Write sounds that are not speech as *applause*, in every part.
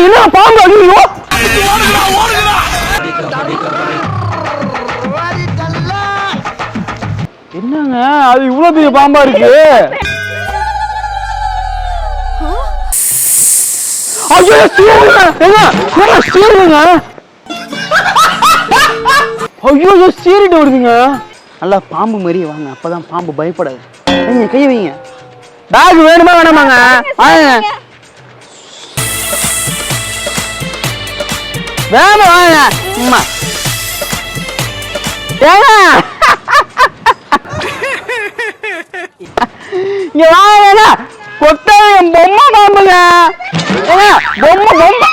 என்ன பாம்பு ஐயோ. என்னங்க அது இவ்வளவு பெரிய பாம்பா இருக்கு? ஐயோ சீருங்க ஏங்க சீருங்க ஐயோ சீரிட்டு வருதுங்க. நல்லா பாம்பு மாதிரியே வாங்க அப்பதான் பாம்பு பயப்படாது. வைங்க கை வைங்க. பேக் வேணுமா வேணாமாங்க? வாங்க வேணும் வாங்க. அம்மா. ஏங்க? இங்க வாங்க கொட்டை என் பொம்மை பாம்புங்க பொம்மை பொம்மை.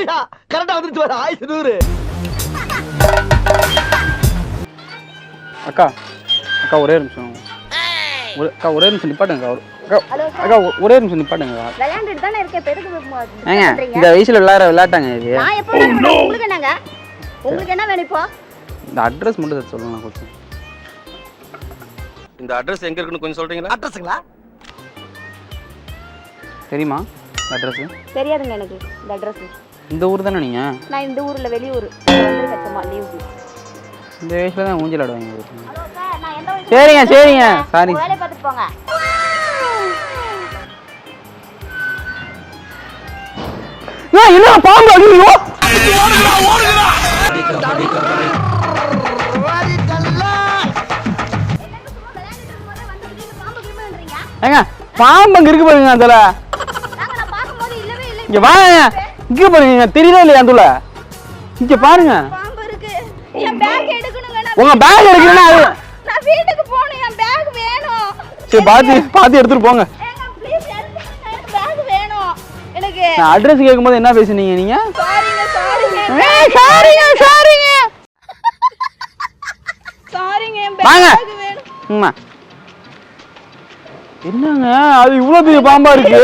தம்பிடா கரெக்டா வந்துட்டு வர ஆயுசு நூறு. அக்கா அக்கா ஒரே நிமிஷம். அக்கா ஒரே நிமிஷம் நிப்பாட்டுங்க அக்கா. ஒரே நிமிஷம் நிப்பாட்டுங்க விளையாண்டுட்டு தானே ஏங்க? இந்த வயசுல விளையாடுற விளையாட்டாங்க இது. நான் எப்போ விளையாடுறேன்? உங்களுக்கு என்னங்க? உங்களுக்கு என்ன வேணும் இப்போ? இந்த அட்ரஸ் மட்டும் சொல்லலாம் கொஞ்சம் இந்த அட்ரஸ் எங்க இருக்குன்னு கொஞ்சம் சொல்றீங்களா? அட்ரஸுங்களா? தெரியுமா அட்ரஸ்? தெரியாதுங்க எனக்கு இந்த அட்ரஸ். இந்த ஊர் தானே நீங்க? நான் இந்த ஊர்ல வெளியூர். சும்மா லீவுக்கு இந்த வயசுல தான் ஊஞ்சல் ஆடுவாங்க சரிங்க சரிங்க. சாரி. வேலையை பார்த்துட்டு போங்க. என்ன பாம்பு ஐயோ ஏங்க பாம்பு அங்க இருக்கு பாருங்க அதுல. இங்க வாங்க. இங்க பாருங்க தெரியுதா இல்லையா அதுல இங்க பாருங்க. பாம்பு இருக்கு. என் பேக் எடுக்கணுங்க நான் உங்க பேக் எடுக்கணும்னா அது நான் வீட்டுக்கு போகணும். என் பேக் வேணும். சரி பார்த்து பார்த்து எடுத்துட்டு போங்க. நான் அட்ரஸ் கேட்கும்போது என்ன பேசுனீங்க நீங்க? சாரிங்க சாரிங்க சாரிங்க சாரிங்க வாங்க. என்னங்க அது இவ்வளவு பெரிய பாம்பா இருக்கு.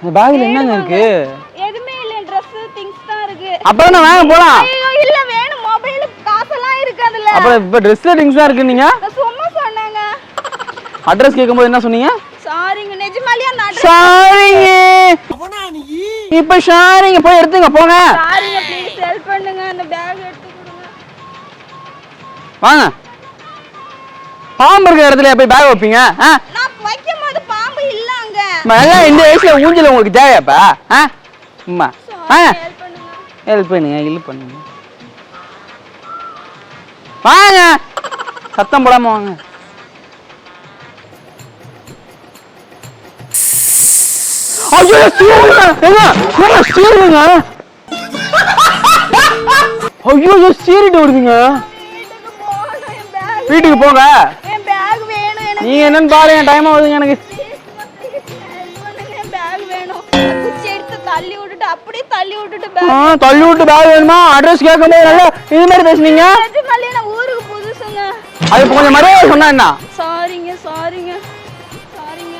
இந்த பேக்ல என்னங்க இருக்கு? எதுவுமே இல்ல Dress திங்ஸ் தான் இருக்கு. அப்பதான் நான் வாங்க போலாம். ஐயோ இல்ல வேணும். மொபைல் காசெல்லாம் இருக்கு அதுல. அப்புறம் இப்ப ட்ரெஸ் திங்ஸ் தான் இருக்கு நீங்க? நான் சும்மா சொன்னேங்க. அட்ரஸ் கேட்கும்போது என்ன சொன்னீங்க? சாரிங்க நிஜமாலியா நான் சாரிங்க இப்ப சாரிங்க போய் எடுத்துங்க போங்க. சாரிங்க ப்ளீஸ் ஹெல்ப் பண்ணுங்க. அந்த பேக் எடுத்து கொடுங்க. வாங்க. பாம்பு இருக்கிற இடத்துல போய் பேக் வைப்பீங்க ஆ? நான் வைக்கும் போது பாம்பு இல்ல மகா, இந்த வயசுல ஊஞ்சல் உங்களுக்கு தேவையாப்பா? ஆ? அம்மா. வாங்க ஹெல்ப் பண்ணுங்க ஹெல்ப் பண்ணுங்க. வாங்க. சத்தம் போடாம வாங்க. ஐயோ சீருங்க. சீருங்க. ஐயோ ஐயோ சீரிட்டு வருதுங்க. வீட்டுக்கு போங்க. என் பேக் வேணும் எனக்கு. நீங்க என்னன்னு பாருங்க டைம் ஆகுதுங்க எனக்கு. அப்படியே தள்ளி விட்டுட்டு ஆ, பேக் தள்ளி விட்டு பேக் வேணுமா? அட்ரஸ் கேட்கும்போது நல்லா இது மாதிரி பேசுனீங்க. நிஜமாலே நான் ஊருக்கு புதுசுங்க. அது இப்ப கொஞ்சம் மரியாதை சொன்னா என்ன? சாரிங்க சாரிங்க சாரிங்க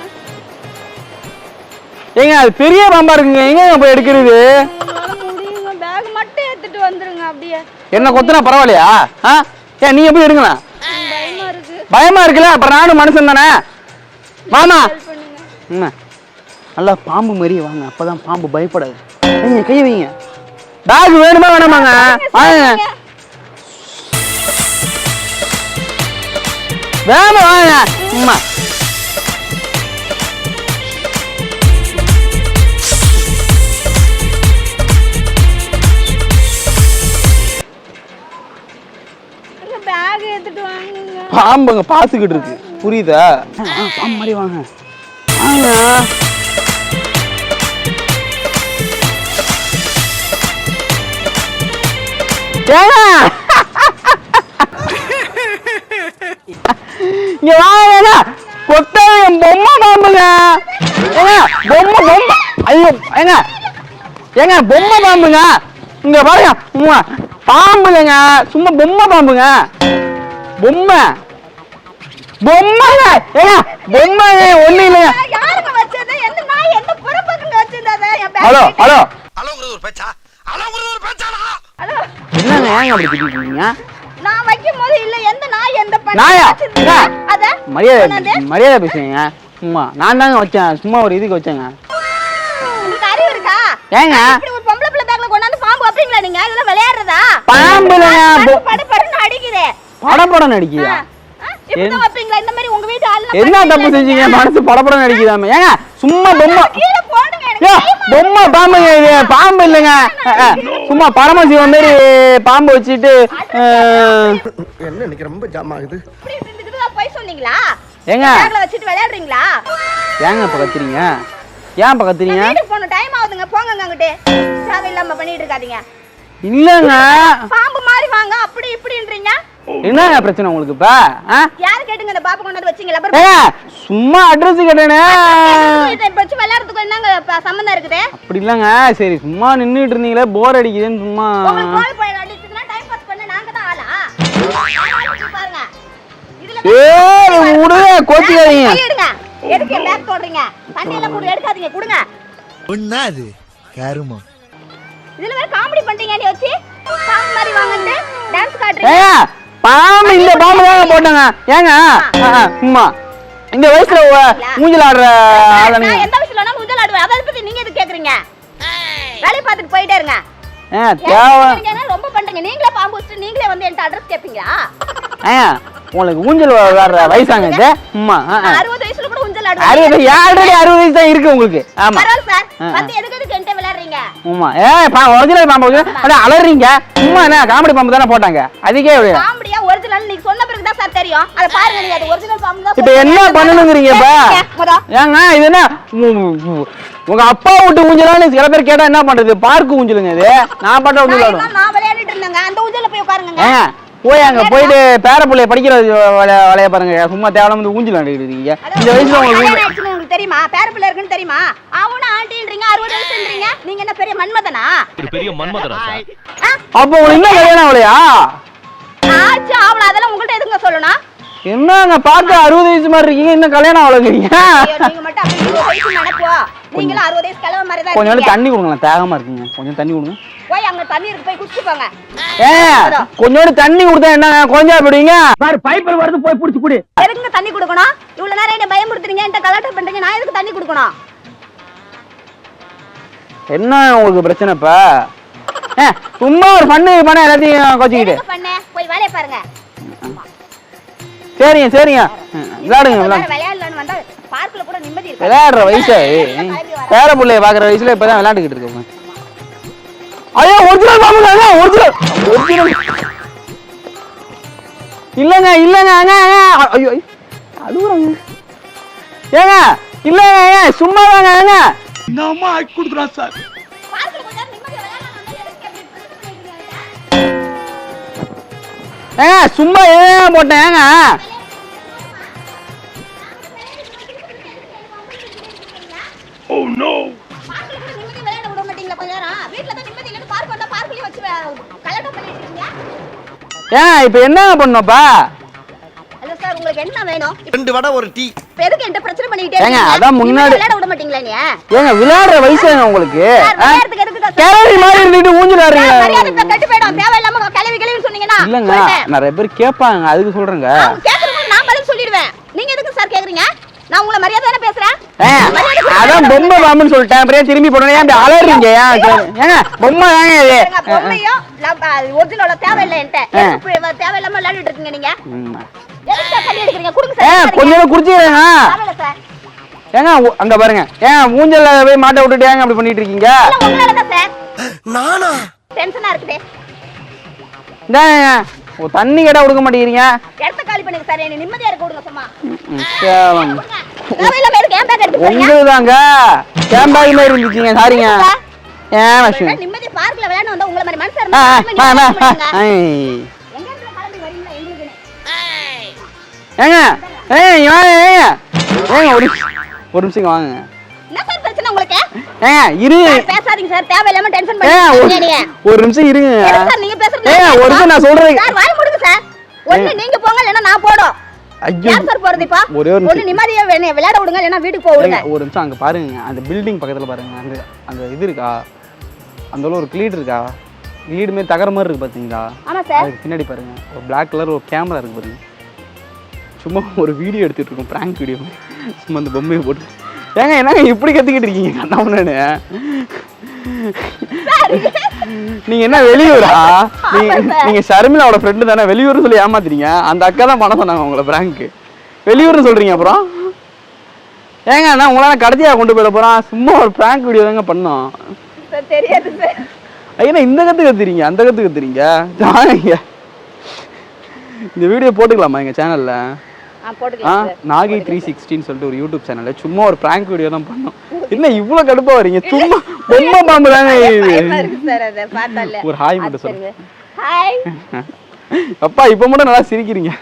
ஏங்க அது பெரிய பாம்பா இருக்குங்க. எங்க போய் எடுக்கிறது? உங்களால முடியுங்க. பேக் மட்டும் எடுத்துட்டு வந்துருங்க அப்படியே. என்ன கொத்துனா பரவாயில்லையா? ஆ? ஏன் நீங்க போய் எடுங்களேன் எனக்கு பயமா இருக்கு. பயமா இருக்குல்ல? அப்புறம் நானும் மனுஷன் தானே? வாமா. ஹெல்ப் பண்ணுங்க. ம். நல்லா பாம்பு மாதிரி வாங்க. அப்பதான் பாம்பு பயப்படாது. வைங்க கை வைங்க. பேக் வேணுமா வேணாமாங்க? வாங்க. வேணும் வாங்க. அம்மா பாம்புங்க பாத்துக்கிட்டு இருக்கு. புரியுதா? பாம்பு மாதிரி வாங்க. வாங்க. இங்க வாங்க கொட்டை பொம்மை பாம்புங்க. ஏங்க பொம்மை பொம்மை. ஐயோ ஏங்க. ஏங்க பொம்மை பாம்புங்க. இங்க பாருங்க உம்மா, பாம்புங்க சும்மா பொம்மை பாம்புங்க. பொம்மை. பொம்மைங்க. ஏங்க பொம்மைங்க ஒண்ணு இல்லைங்க. யாருங்க வச்சது? எந்த நாய்? எந்த புறப்பக்கங்க வச்சிருந்தது? என் bag ஹலோ. ஹலோ அளவுங்கிறது ஒரு பேச்சா? அளவுங்கிறது ஒரு பேச்சாடா? ஹலோ ஏங்க அப்படி திட்டிட்டு இருக்கீங்க நான் வைக்கும் போது இல்ல எந்த நாய் எந்த நாயா? அத? மரியாதை மரியாதை பேசுறீங்க. சும்மா நான் தாங்க வச்சேன். சும்மா ஒரு இதுக்கு வச்சேங்க. அறிவு இருக்கா? ஏங்க? இப்படி ஒரு பொம்பளை பிள்ளை பேக்ல கொண்டாந்து பாம்பு வைப்பீங்களா நீங்க? இதெல்லாம் விளையாடுறதா? பாம்பு படு, படு படுன்னு அடிக்குது. உங்க வீட்டு ஆளு என்ன தப்பு செஞ்சீங்க? மனசு படப்படம் நடிக்குதாம. ஏங்க சும்மா பொம்மை பொம்மை இது பாம்பு இல்லைங்க. சும்மா பரமசிவம் மாதிரி பாம்பு வச்சுட்டு என்ன இன்னைக்கு ரொம்ப ஜாம் ஆகுது? போய் சொன்னீங்களா? ஏங்க? வச்சுட்டு விளையாடுறீங்களா? ஏங்க இப்ப கத்துறீங்க? ஏன் இப்ப கத்துறீங்க? வீட்டுக்கு போகணும். டைம் ஆகுதுங்க. போங்க அங்கிட்டு. தேவையில்லாம பண்ணிட்டு இருக்காதீங்க. இல்லங்க. பாம்பு மாதிரி வாங்க. அப்படி இப்படின்றீங்க. என்னங்க பிரச்சனை உங்களுக்கு இப்ப? யாரு கேட்டுங்க இந்த பாப்பா கொண்டாந்து வச்சீங்களா ஏங்க சும்மா அட்ரஸ் கேட்டேனே. வச்சு விளையாடுறதுக்கு என்னங்க சம்மந்தம் இருக்குது? அப்படி இல்லங்க. சரி சும்மா நின்னுட்டு இருந்தீங்களே போர் அடிக்குதுன்னு சும்மா. உங்களுக்கு கோழி பழம் அடிச்சுதுன்னா டைம் பாஸ் பண்ண நாங்க தான் ஆளா? ஆளாளுக்கு பாருங்க. இதுல ஏய் விடுங்க கோச்சிக்காதீங்க. எதுக்கு பேக் போடுறீங்க? கூட எடுக்காதீங்க கொடுங்க. ஒன்னா அது? கருமா இதுல வேற காமெடி பண்றீங்க நீ வச்சு பாம்பு மாதிரி வாங்கிட்டு டான்ஸ் காட்டுறீங்க. பாம்பு இந்த பாம்பு தாங்க போட்டாங்க. ஏங்க? ஆ, ஆ, சும்மா. இந்த வயசுல ஊஞ்சல் ஆடுற ஆள நான் நீங்க எந்த விஷயம் வேணாலும் ஊஞ்சல் ஆடுவேன். அதை பத்தி நீங்க எதுக்கு கேக்குறீங்க? வேலையை பார்த்துட்டு போயிட்டே இருங்க. ஏன் தேவை ரொம்ப பண்றீங்க? நீங்களே பாம்பு வச்சுட்டு நீங்களே வந்து என்கிட்ட அட்ரஸ் கேப்பீங்களா? உங்களுக்கு ஊஞ்சல் விளாடுற வயசாங்க இது. ஆ, ஆ. நான் அறுபது வயசுல கூட ஊஞ்சல் ஆடுவேன். அறுபது ஆல்ரெடி அறுபது வயசு தான் இருக்கு உங்களுக்கு. ஆமா. பரவாயில்ல சார். ஆ, ஆ. வந்து எதுக்கு எதுக்கு என்கிட்ட விளையாடுறீங்க? ஆமா ஏ பா ஒரிஜினல் பாம்பு வச்சு- அதான் அலறீங்க. சும்மா என்ன காமெடி பாம்பு தானே போட்டாங்க. அதுக்கே இப்படி. காமெடியா ஒரிஜினல் நீங்க சொன்ன பிறகு தான் சார் தெரியும். அத பாருங்க நீங்க அது ஒரிஜினல் பாம்பு தான் இப்ப என்ன இப்ப? ஏங்க இது என்ன? உங்க அப்பா வீட்டு ஊஞ்சலான்னு சில பேர் கேட்டா என்ன பண்றது? பார்க்கு ஊஞ்சலுங்க இது. நான் பாட்ட ஊஞ்சல் நான் விளையாடிட்டு இருந்தேங்க. அந்த ஊஞ்சல்ல போய் உட்காருங்க போய் அங்க போயிட்டு பேர பிள்ளைய படிக்கிற வளைய வளைய பாருங்க. சும்மா தேவையில்லாம வந்து ஊஞ்சல் இருக்கீங்க. இந்த வயசுல உங்களுக்கு தெரியுமா? பேர பிள்ளை இருக்குன்னு தெரியுமா? அவனும் ஆண்டின்றீங்க அறுபது வயசுன்றீங்க நீங்க என்ன பெரிய மன்மதனா? ஒரு பெரிய ஆ? அப்போ உங்களுக்கு இன்னும் கல்யாணம் ஆகலையா? ஆச்சு ஆவல அதெல்லாம் உங்கள்ட்ட எதுங்க சொல்லணும்? என்னங்க பார்க்க அறுபது வயசு மாதிரி இருக்கீங்க இன்னும் கல்யாணம் ஆகலைங்கிறீங்க? நீங்க மட்டும் அப்படி இருபது வயசு நினைப்போ நீங்களும் அறுபது வயசு கிழவ மாதிரி தான் கொஞ்சம் தண்ணி கொடுங்களேன் தேகமா இருக்குங்க. கொஞ்சம் தண்ணி கொடுங்க. போய் அங்க தண்ணி இருக்கு போய் குடிச்சு போங்க. ஏ கொஞ்சோண்டு தண்ணி கொடுத்தா என்ன கொஞ்சம் அப்படிங்க பாரு பைப்பில் வருது போய் புடிச்சு குடி. எதுக்குங்க தண்ணி கொடுக்கணும்? இவ்வளவு நேரம் என்ன பயமுறுத்துறீங்க என்கிட்ட கலாட்டம் பண்றீங்க நான் எதுக்கு தண்ணி கொடுக்கணும்? என்ன உங்களுக்கு பிரச்சனை இப்ப? சும்மா ஒரு பண்ணு பண்ண எல்லாத்தையும் கோச்சிக்கிட்டு. போய் வேலையை பாருங்க. சரிங்க சரிங்க. விளையாடுங்க விளையாடுங்க. விளையாடலான்னு வந்தா பார்க்ல கூட நிம்மதி இருக்கு விளையாடுற வயசு. பேர பிள்ளைய பாக்குற வயசுல இப்பதான் விளையாண்டுக்கிட்டு இருக்கோம் ஐயோ ஒரிஜினல் பாம்பு ஒரிஜினல் ஒரிஜினல் இல்லங்க இல்லங்க ஐயோ அழுகுறாங்க ஏங்க இல்லங்க சும்மா தாங்க ஏங்க. நம்ம ஆக்கி கொடுக்குறா சார்? வச்சு வே- கலாட்டம் பண்ணிட்டு இருக்கீங்க ஏன் இப்ப என்னங்க பண்ணோப்பா உங்களுக்கு என்ன வேணும்? ரெண்டு வடை ஒரு டீ. இப்ப எதுக்கு என்கிட்ட பிரச்சனை பண்ணிக்கிட்டே ஏங்க, இருக்கீங்க? அதான் முன்னாடி- விளையாட விட மாட்டீங்களா நீ ஏங்க விளையாடுற வயசுங்க உங்களுக்கு? கிளவி மாதிரி இருந்துட்டு ஊஞ்சல் மரியாதை ஆடுறீங்க கெட்டு போயிடும். இல்லங்க. நிறைய பேர் கேட்பாங்க அதுக்கு சொல்றேங்க அவங்க கேக்குறவங்களுக்கு நான் பதில் சொல்லிடுவேன். நீங்க எதுக்கு சார் கேக்குறீங்க? நான் உங்களை மரியாதை தானே பேசுறேன். அதான் பொம்மை பாம்புன்னு சொல்லிட்டேன் அப்புறம் திரும்பி போடணும் ஏன் அலறீங்க ஏன். ஏங்க பொம்மை தாங்க இது original தேவையில்லை என்கிட்ட. தேவையில்லாம விளையாடிட்டு இருக்கீங்க நீங்க? ம். எதுக்கு சார் தண்ணி எடுக்கிறீங்க? கொடுங்க ஏ சார், கொஞ்ச நேரம் குடிச்சிடுறேங்க தேவையில்லை சார். ஏங்க அங்க பாருங்க ஏன் ஊஞ்சல்ல போய் மாட்ட விட்டுட்டு ஏங்க அப்படி பண்ணிட்டு இருக்கீங்க. நானா டென்ஷனா இருக்குது. தண்ணி கேட்டா கொடுக்க மாட்டேங்கிறீங்க? இடத்த காலி பண்ணுங்க சார். என்னை நிம்மதியா இருக்க விடுங்க சும்மா. மாதிரி இருந்துச்சுங்க சாரிங்க. ஏன் பார்க்ல விளையாட வந்தா உங்களை மாதிரி இருந்தா? ஏங்க? ஏங்க வாங்க ஏங்க. ஒரு நிமிஷம் வாங்க. என்ன சார் பிரச்சனை உங்களுக்கு? ஏங்க இரு. பேசாதீங்க சார். தேவையில்லாம டென்ஷன் ஏங்க ஒரு நிமிஷம் இருங்க. சார் நீங்க பேசுறது ஏங்க நான் ஒரு நிமிஷம் நான் சொல்றேன். சார் வாய் முடுங்க சார். ஒண்ணு நீங்க போங்க இல்லைன்னா நான் போடும் ஐயோ சார் போறது இப்ப? ஒரே ஒரு ஒண்ணு நிம்மதியா விளையாட விடுங்க இல்லைன்னா வீட்டுக்கு ஏங்க, ஒரு நிமிஷம் அங்க பாருங்க. அந்த பில்டிங் பக்கத்துல பாருங்க. அந்த அந்த இது இருக்கா? அந்த ஒரு கிளீட் இருக்கா? கிளீடு மாதிரி தகர மாதிரி இருக்கு பாத்தீங்களா? ஆமா சார். அதுக்கு பின்னாடி பாருங்க. ஒரு பிளாக் கலர் ஒரு கேமரா இருக்கு பாருங்க. சும்மா ஒரு வீடியோ எடுத்துட்டு இருக்கோம் ப்ராங்க் வீடியோ சும்மா அந்த பொம்மையை போட்டு. ஏங்க என்னங்க இப்படி கத்திக்கிட்டு இருக்கீங்க? கண்ணாமண்ணு நீங்க என்ன வெளியூரா? நீங்க நீங்க ஷர்மிலாவோட ஃப்ரெண்டு தானே? வெளியூர்னு சொல்லி ஏமாத்துறீங்க அந்த அக்கா தான் பண்ண சொன்னாங்க உங்களை ப்ராங்க் வெளியூர்னு சொல்றீங்க அப்புறம்? ஏங்க நான் உங்களால கடைசியா கொண்டு போயிட போறான்? சும்மா ஒரு ப்ராங்க் வீடியோ தாங்க பண்ணோம். தெரியாது ஐயா இந்த கத்து கத்துறீங்க? அந்த கத்து கத்துறீங்க? இந்த வீடியோ போட்டுக்கலாமா எங்க சேனல்ல நாகை த்ரீ சிக்ஸ்டின்னு சொல்லிட்டு ஒரு யூடியூப் சேனல்ல சும்மா ஒரு ப்ராங்க் வீடியோ தான் பண்ணோம். *laughs* என்ன இவ்வளவு கடுப்பா வரீங்க? சும்மா பொம்மை பாம்பு *laughs* பார்த்தால. ஒரு ஹாய் மட்டும் சொல்லுங்க. *laughs* அப்பா இப்ப மட்டும் நல்லா சிரிக்கிறீங்க.